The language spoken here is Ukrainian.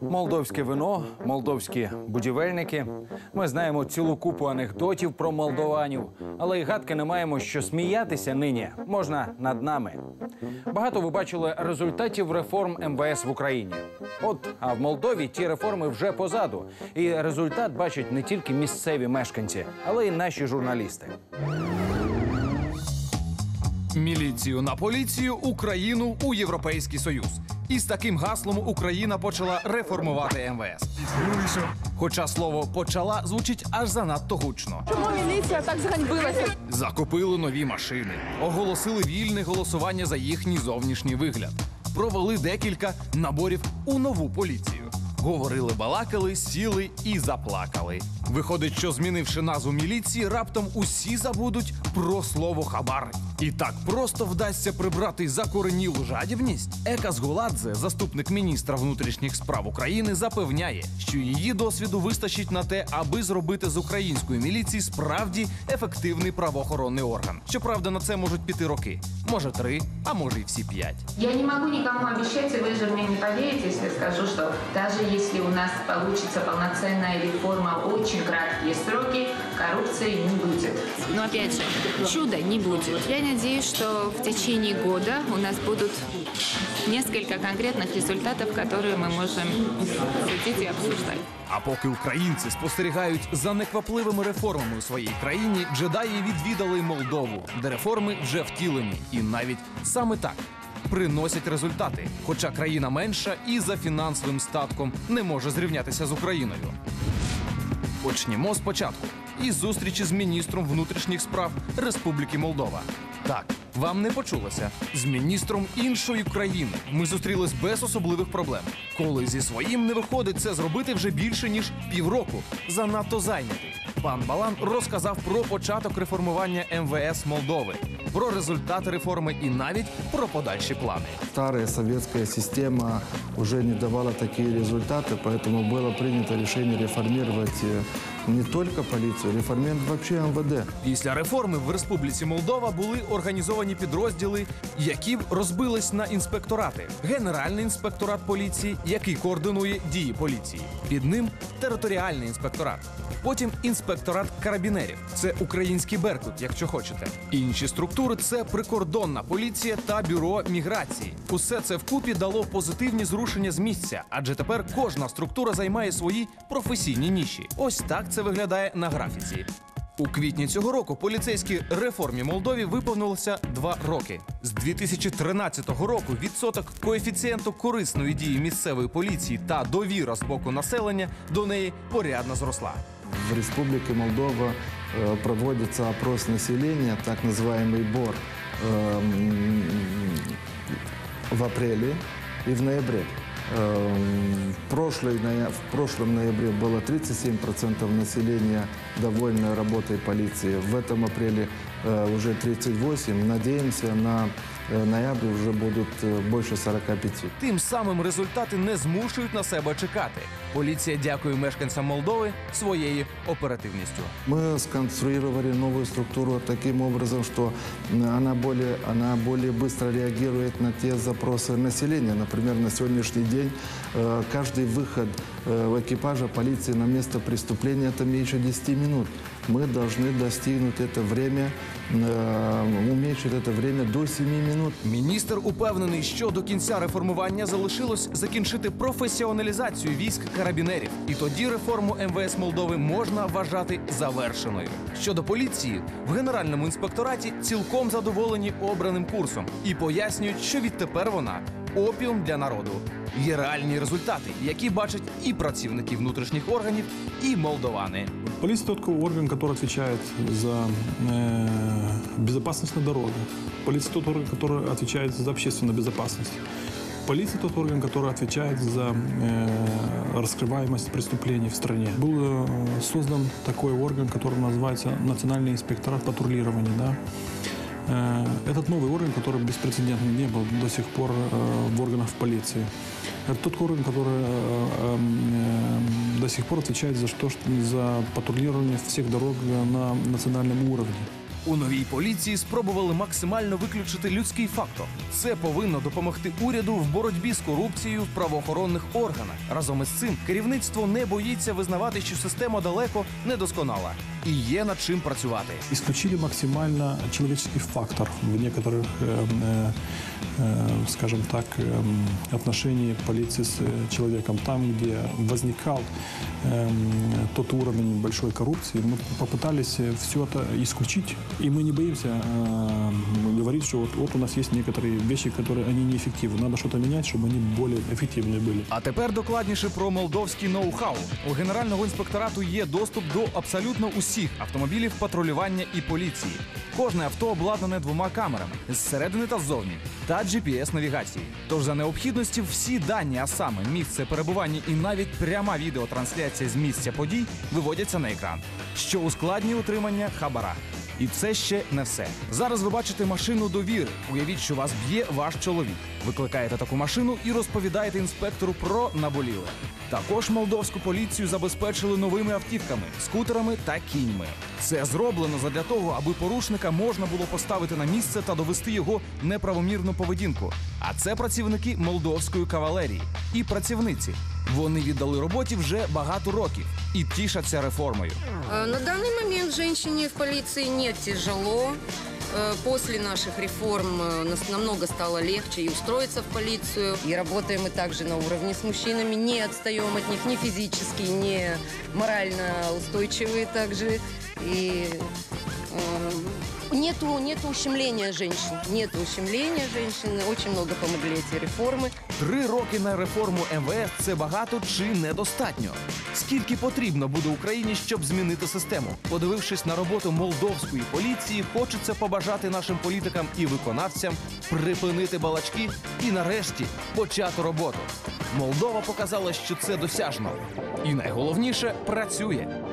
Молдовське вино, молдовські будівельники. Ми знаємо цілу купу анекдотів про молдованів, але й гадки не маємо, що сміятися нині можна над нами. Багато ви бачили результатів реформ МВС в Україні. От а в Молдові ті реформи вже позаду. І результат бачать не тільки місцеві мешканці, але й наші журналісти. Міліцію на поліцію, Україну у Європейський Союз. І з таким гаслом Україна почала реформувати МВС. Хоча слово почала звучить аж занадто гучно. Чому міліція так зганьбилася? Закупили нові машини, оголосили вільне голосування за їхній зовнішній вигляд, провели декілька наборів у нову поліцію. Говорили, балакали, сіли і заплакали. Виходить, що змінивши назву міліції, раптом усі забудуть про слово хабар. І так просто вдасться прибрати закоренілу жадібність. Ека Згуладзе, заступник міністра внутрішніх справ України, запевняє, що її досвіду вистачить на те, аби зробити з української міліції справді ефективний правоохоронний орган. Щоправда, на це можуть піти роки, може три, а може й всі п'ять. Я не могу никому обещать, и вы же мне не поверите, если скажу, что даже если у нас получится полноценная реформа, очень краткие сроки, коррупции не будет. Но опять же, чуда не будет. Я надеюсь, что в течение года у нас будут несколько конкретных результатов, которые мы можем судить и обсуждать. А поки українці спостерігають за неквапливими реформами у своїй країні, джедаї відвідали Молдову, де реформи вже втілені, і навіть саме так приносять результати. Хоча країна менша і за фінансовим статком не може зрівнятися з Україною. Почнімо спочатку із зустрічі з міністром внутрішніх справ Республіки Молдова. Так, вам не почулося. З міністром іншої країни ми зустрілись без особливих проблем. Коли зі своїм не виходить це зробити вже більше ніж півроку. Занадто зайнятий. Пан Балан розказав про початок реформування МВС Молдови, про результати реформи і навіть про подальші плани. Старая советская система уже не давала такие результаты, поэтому было принято решение реформировать э, не только полицию, реформировать вообще МВД. Після реформи в Республіці Молдова були організовані підрозділи, які розбились на інспекторати. Генеральний інспекторат поліції, який координує дії поліції. Під ним територіальний інспекторат. Потім інспекторат карабінерів. Це український беркут, якщо хочете. Інші структури це прикордонна поліція та бюро міграції. Усе це вкупі дало позитивні зрушення з місця, адже тепер кожна структура займає свої професійні ніші. Ось так це виглядає на графіці. У квітні цього року поліцейській реформі Молдові виповнилося два роки. З 2013 року відсоток коефіцієнту корисної дії місцевої поліції та довіра з боку населення до неї порядно зросла. В Республике Молдова э, проводится опрос населения, так называемый БОР, эм, в апреле и в ноябре. Эм, В, прошлой ноя- в прошлом ноябре было 37% населения довольно работой полиции. В этом апреле э, уже 38%. Надеемся, на э, ноябрь уже будут э, больше 45%. Тим самим результати не змушують на себе чекати. Поліція дякує мешканцям Молдови своєю оперативністю. Мы сконструировали новую структуру таким образом, что м, она более, она более быстро реагирует на те запросы населения. Например, на сегодняшний день э, каждый выход э, экипажа полиции на место преступления это меньше 10 минут. Мы должны достигнуть это время, э, уменьшить это время до 7 минут. Міністр упевнений, що до кінця реформування залишилось закінчити професіоналізацію військ карабінерів, і тоді реформу МВС Молдови можна вважати завершеною. Щодо поліції, в генеральному інспектораті цілком задоволені обраним курсом і пояснюють, що відтепер вона опіум для народу. Є реальні результати, які бачать і працівники внутрішніх органів, і молдовани. Полиция тот орган, который отвечает за э, безопасность на дорогах. Полиция тот орган, который отвечает за общественную безопасность. Полиция тот орган, который отвечает за э, раскрываемость преступлений в стране. Был э, создан такой орган, который называется Национальный инспекторат патрулирования. Да? Э, Этот новый орган, который беспрецедентно не был до сих пор э, в органах полиции. Это тот орган, который э, э, до сих пор отвечает за, что, за патрулирование всех дорог на национальном уровне. У новій поліції спробували максимально виключити людський фактор. Це повинно допомогти уряду в боротьбі з корупцією в правоохоронних органах. Разом із цим керівництво не боїться визнавати, що система далеко недосконала і є над чим працювати. Исключили максимально человеческий фактор в некоторых, э, э, э, скажем так, э, отношении полиции с э, человеком. Там, где возникал э, тот уровень большой коррупции, мы попытались все это исключить. И мы не боимся э, говорить, что вот, вот у нас есть некоторые вещи, которые они неэффективны. Надо что-то менять, чтобы они более эффективные были. А тепер докладніше про молдовський ноу-хау. У генерального інспекторату є доступ до абсолютно усіх автомобілів патрулювання і поліції. Кожне авто обладнане двома камерами зсередини та ззовні та GPS-навігації. Тож за необхідності всі дані, а саме місце перебування і навіть пряма відеотрансляція з місця подій виводяться на екран, що ускладнює утримання хабара. І це ще не все. Зараз ви бачите машину довіри. Уявіть, що вас б'є ваш чоловік. Викликаєте таку машину і розповідаєте інспектору про наболіле. Також молдовську поліцію забезпечили новими автівками, скутерами та кіньми. Це зроблено задля того, аби порушника можна було поставити на місце та довести його неправомірну поведінку. А це працівники молдовської кавалерії і працівниці. Вони віддали роботі вже багато років і тішаться реформою. Э, На данный момент женщине в полиции не тяжело. Э, После наших реформ э, нас намного стало легче и устроиться в полицию. И работаем мы также на уровне с мужчинами. Не отстаем от них ни физически, ни морально устойчивые также. И э, нету, нету ущемления женщин. Нету ущемления женщин. Очень много помогли эти реформы. Три роки на реформу МВС це багато чи недостатньо? Скільки потрібно буде Україні, щоб змінити систему? Подивившись на роботу молдовської поліції, хочеться побажати нашим політикам і виконавцям припинити балачки і нарешті почати роботу. Молдова показала, що це досяжно, і найголовніше працює.